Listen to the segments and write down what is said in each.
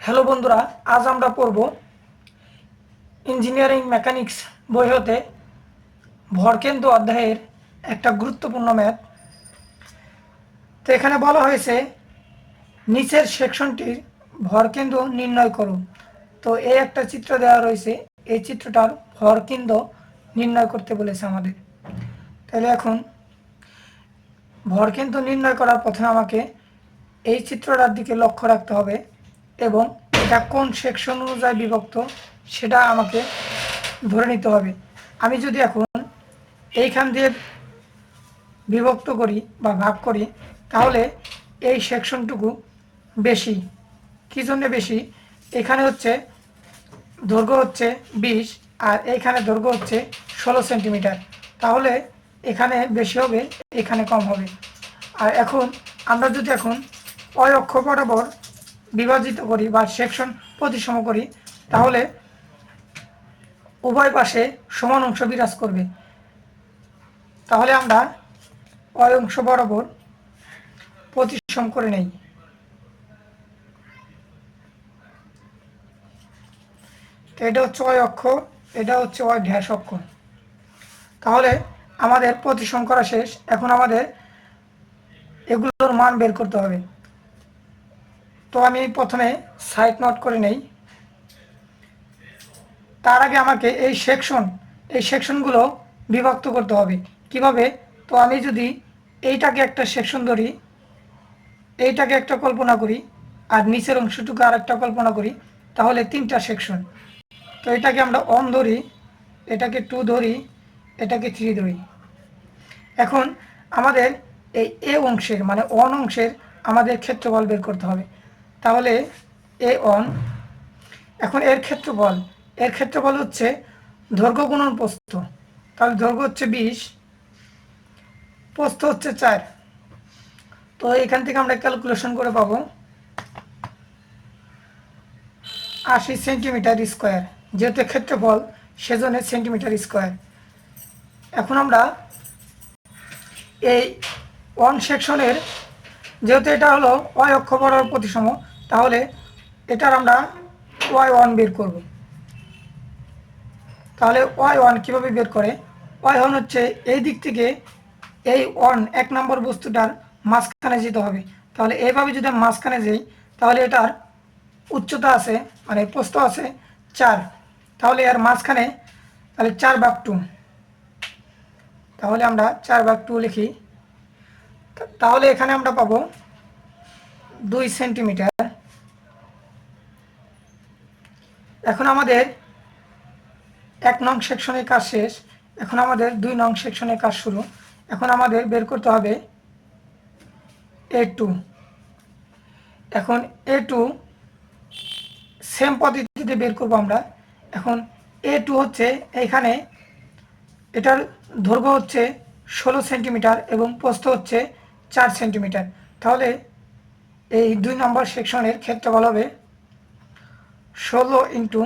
Hello বন্ধুরা, আজ আমরা পড়ব ইঞ্জিনিয়ারিং মেকানিক্স বই হতে ভরকেন্দ্র অধ্যায়ের একটা গুরুত্বপূর্ণ ম্যাথ। তো এখানে বলা হয়েছে, নিচের সেকশনটির ভরকেন্দ্র নির্ণয় করুন। তো এই একটা চিত্র দেওয়া রয়েছে, এই চিত্রটার ভরকেন্দ্র নির্ণয় করতে বলেছে আমাদের। তাহলে এখন ভরকেন্দ্র নির্ণয় করার প্রথমে আমাকে এই চিত্রটার দিকে লক্ষ্য রাখতে হবে এবং এটা কোন সেকশন অনুযায়ী বিভক্ত, সেটা আমাকে ধরে নিতে হবে। আমি যদি এখন এইখান দিয়ে বিভক্ত করি বা ভাগ করি, তাহলে এই সেকশনটুকু বেশি। কী জন্য বেশি? এখানে হচ্ছে দৈর্ঘ্য হচ্ছে বিশ আর এইখানে দৈর্ঘ্য হচ্ছে ষোলো সেন্টিমিটার। তাহলে এখানে বেশি হবে, এখানে কম হবে। আর এখন আমরা যদি এখন অয় অক্ষ বরাবর বিভাজিত করি বা সেকশন প্রতিসম করি, তাহলে উভয় পাশে সমান অংশ বিরাজ করবে। তাহলে আমরা অয় অংশ বরাবর প্রতিসম করে নেই। এটা হচ্ছে অয় অক্ষ, এটা হচ্ছে অয় ঢ্যাস অক্ষ। তাহলে আমাদের প্রতিসম করা শেষ, এখন আমাদের এগুলোর মান বের করতে হবে। তো আমি প্রথমে সাইড নোট করে নেই। তার আগে আমাকে এই সেকশন এই সেকশনগুলো বিভক্ত করতে হবে। কীভাবে? তো আমি যদি এইটাকে একটা সেকশন ধরি, এইটাকে একটা কল্পনা করি, আর নিচের অংশটুকু আর একটা কল্পনা করি, তাহলে তিনটা সেকশন তো এটাকে আমরা অন ধরি, এটাকে টু ধরি, এটাকে থ্রি ধরি। এখন আমাদের এই এ অংশের মানে অন অংশের আমাদের ক্ষেত্রফল বের করতে হবে। তাহলে এ অন, এখন এর ক্ষেত্রফল এর ক্ষেত্রফল হচ্ছে দৈর্ঘ্য গুণন প্রস্থ। তাহলে দৈর্ঘ্য হচ্ছে বিশ, প্রস্থ হচ্ছে চার। তো এখান থেকে আমরা ক্যালকুলেশন করে পাবো আশি সেন্টিমিটার স্কোয়ার যেহেতু ক্ষেত্রফল, সেজন্য সেন্টিমিটার স্কোয়ার এখন আমরা এই ওয়ান সেকশনের যেহেতু এটা হলো অক্ষ বরাবর প্রতিসম তাহলে এটার আমরা ওয়াই ওয়ান বের করব। তাহলে ওয়াই ওয়ান কীভাবে বের করে? ওয়াই ওয়ান হচ্ছে এই দিক থেকে এই ওয়ান, এক নম্বর বস্তুটার মাঝখানে যেতে হবে। তাহলে এইভাবে যদি মাঝখানে যাই, তাহলে এটার উচ্চতা আছে মানে প্রস্থ আছে চার। তাহলে এর মাঝখানে, তাহলে চার ভাগ টু। তাহলে আমরা চার ভাগ টু লিখি। তাহলে এখানে আমরা পাবো দুই সেন্টিমিটার। এখন আমাদের এক নং সেকশনের কাজ শেষ। এখন আমাদের দুই নং সেকশনের কাজ শুরু। এখন আমাদের বের করতে হবে এ টু এখন এ টু সেম পদ্ধতিতে বের করব আমরা। এখন এ টু হচ্ছে এইখানে, এটার দৈর্ঘ্য হচ্ছে ষোলো সেন্টিমিটার এবং প্রস্থ হচ্ছে চার সেন্টিমিটার। তাহলে এই দুই নম্বর সেকশনের ক্ষেত্রফল হবে ষোলো ইন্টু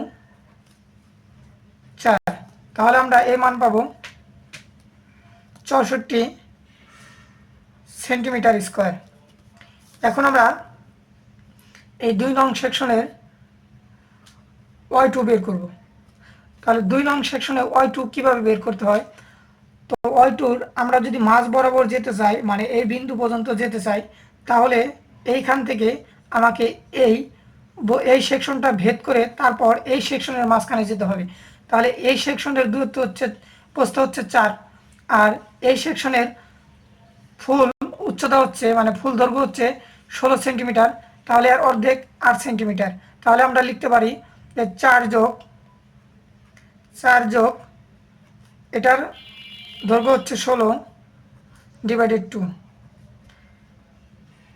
চার। তাহলে আমরা এই মান পাবো চৌষট্টি সেন্টিমিটার স্কোয়ার। এখন আমরা এই দুই নং সেকশনের ওয়াই টু বের করব। তাহলে দুই নং সেকশনে ওয়াই টু কীভাবে বের করতে হয়? তো ওয়াই টুর আমরা যদি মাঝ বরাবর যেতে চাই মানে এই বিন্দু পর্যন্ত যেতে চাই, তাহলে এইখান থেকে আমাকে এই এই সেকশনটা ভেদ করে তারপর এই সেকশনের মাঝখানে যেতে হবে। তাহলে এই সেকশনের দূরত্ব হচ্ছে, প্রস্থ হচ্ছে চার। আর এই সেকশনের ফুল উচ্চতা হচ্ছে মানে ফুল দৈর্ঘ্য হচ্ছে ষোলো সেন্টিমিটার। তাহলে আর অর্ধেক আট সেন্টিমিটার। তাহলে আমরা লিখতে পারি যে চার যোগ চার যোগ, এটার দৈর্ঘ্য হচ্ছে ষোলো ডিভাইডেড টু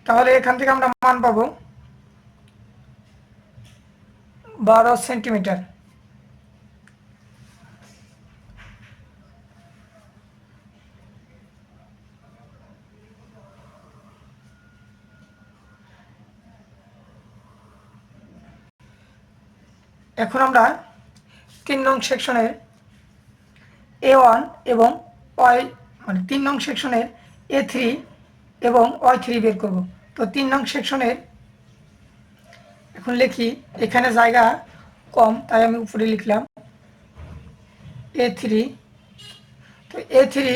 তাহলে এখান থেকে আমরা মান পাবো বারো সেন্টিমিটার। এখন আমরা তিন নং সেকশনের এ ওয়ান এবং ওয়াই মানে তিন নং সেকশনের এ থ্রি এবং ওয়াই থ্রি বের করব। তো তিন নং সেকশনের এখন লিখি, এখানে জায়গা কম, তাই আমি উপরে লিখলাম। এ থ্রি তো এ থ্রি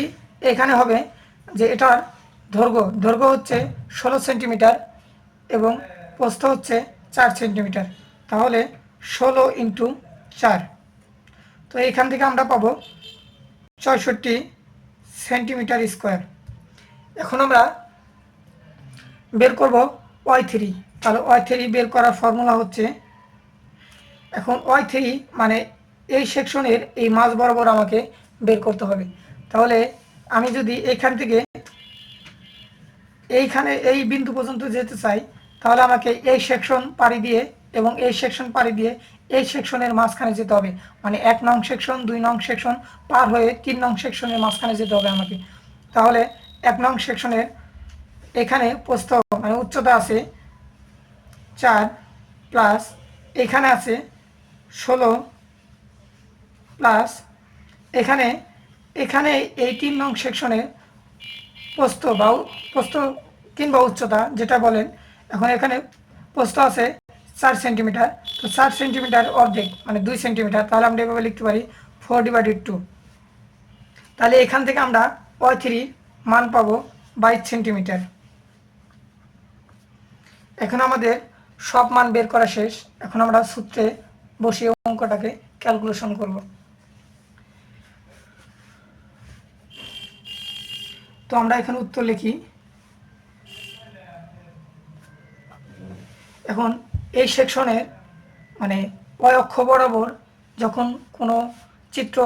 এখানে হবে যে এটার দৈর্ঘ্য দৈর্ঘ্য হচ্ছে ষোলো সেন্টিমিটার এবং প্রস্থ হচ্ছে চার সেন্টিমিটার। তাহলে ষোলো ইন্টু চার। তো এখান থেকে আমরা পাবো ছয়ষট্টি সেন্টিমিটার স্কোয়ার। এখন আমরা বের করব ওয়াই থ্রি তাহলে ওয়াই থ্রি বের করার ফর্মুলা হচ্ছে, এখন ওয়াই থ্রি মানে এই সেকশনের এই মাছ বরাবর আমাকে বের করতে হবে। তাহলে আমি যদি এখান থেকে এইখানে এই বিন্দু পর্যন্ত যেতে চাই, তাহলে আমাকে এই সেকশন পাড়ি দিয়ে এবং এই সেকশন পাড়ি দিয়ে এই সেকশনের মাঝখানে যেতে হবে। মানে এক নং সেকশন দুই নং সেকশন পার হয়ে তিন নং সেকশনের মাঝখানে যেতে হবে আমাকে। তাহলে এক নং সেকশনের এখানে প্রস্তাব মানে উচ্চতা আছে চার প্লাস এখানে আছে ষোলো প্লাস এখানে এখানে এই তিন নং সেকশনে প্রস্থ বা প্রস্থ কিংবা উচ্চতা যেটা বলেন, এখন এখানে প্রস্থ আছে চার সেন্টিমিটার। তো চার সেন্টিমিটার অর্ধেক মানে দুই সেন্টিমিটার, তাহলে আমরা এভাবে লিখতে পারি ফোর ডিভাইডেড টু। তাহলে এখান থেকে আমরা ওয়াই থ্রি মান পাবো বাইশ সেন্টিমিটার। এখন আমাদের সব মান বের করা শেষ। এখন আমরা সূত্রে বসিয়ে অঙ্কটাকে ক্যালকুলেশন করব। তো আমরা এখানে উত্তর লিখি। এখন এই সেকশনের মানে অক্ষ বরাবর যখন কোনো চিত্র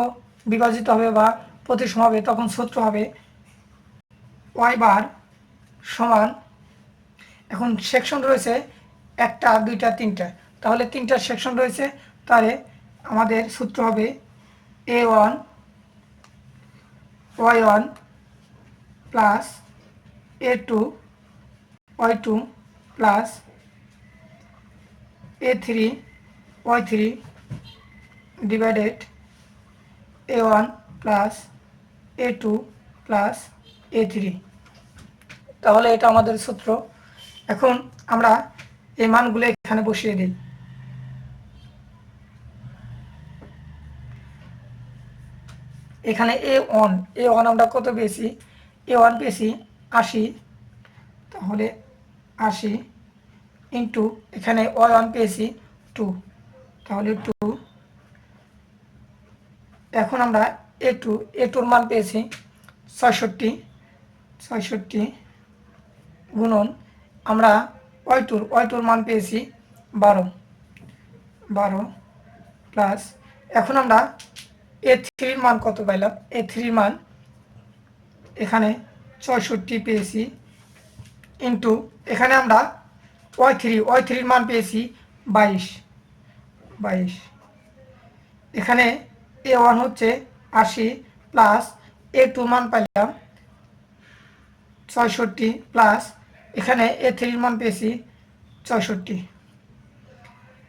বিভাজিত হবে বা প্রতিসম হবে, তখন সূত্র হবে ওয়াই বার সমান। এখন সেকশন রয়েছে একটা, দুইটা, তিনটা। তাহলে তিনটা সেকশন রয়েছে। তাহলে আমাদের সূত্র হবে A one Y one plus A two Y two plus A three Y three divided A one plus A two plus A three তাহলে এটা আমাদের সূত্র। এখন আমরা এই মানগুলো এখানে বসিয়ে দিই এখানে এ ওয়ান এ ওয়ান আমরা কত পেয়েছি? এ ওয়ান পেয়েছি আশি। তাহলে আশি ইন্টু এখানে ওয়াই ওয়ান পেয়েছি টু তাহলে টু এখন আমরা এ টু এ টুর মান পেয়েছি ছয়ষট্টি। ছয়ষট্টি গুণন আমরা ওয়াই টুর ওয়াই টুর মান পেয়েছি বারো। বারো প্লাস এখন আমরা এ থ্রির মান কত পাইলাম? এ থ্রির মান এখানে ছয়ষট্টি পেয়েছি ইন্টু এখানে আমরা ওয়াই থ্রি, ওয়াই থ্রির মান পেয়েছি বাইশ। বাইশ। এখানে এ ওয়ান হচ্ছে আশি প্লাস এ টু মান পাইলাম ছয়ষট্টি প্লাস এখানে এ থ্রির মান পেয়েছি ছয়ষট্টি।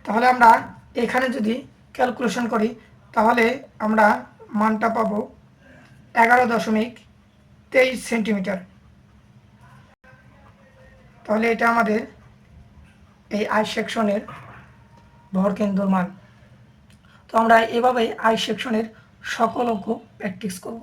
তাহলে আমরা এখানে যদি ক্যালকুলেশন করি, তাহলে আমরা মানটা পাবো এগারো দশমিক তেইশ সেন্টিমিটার। তাহলে এটা আমাদের এই আই সেকশনের ভরকেন্দ্র মান। তো আমরা এভাবেই আই সেকশনের সকল অঙ্ক প্র্যাকটিস করব।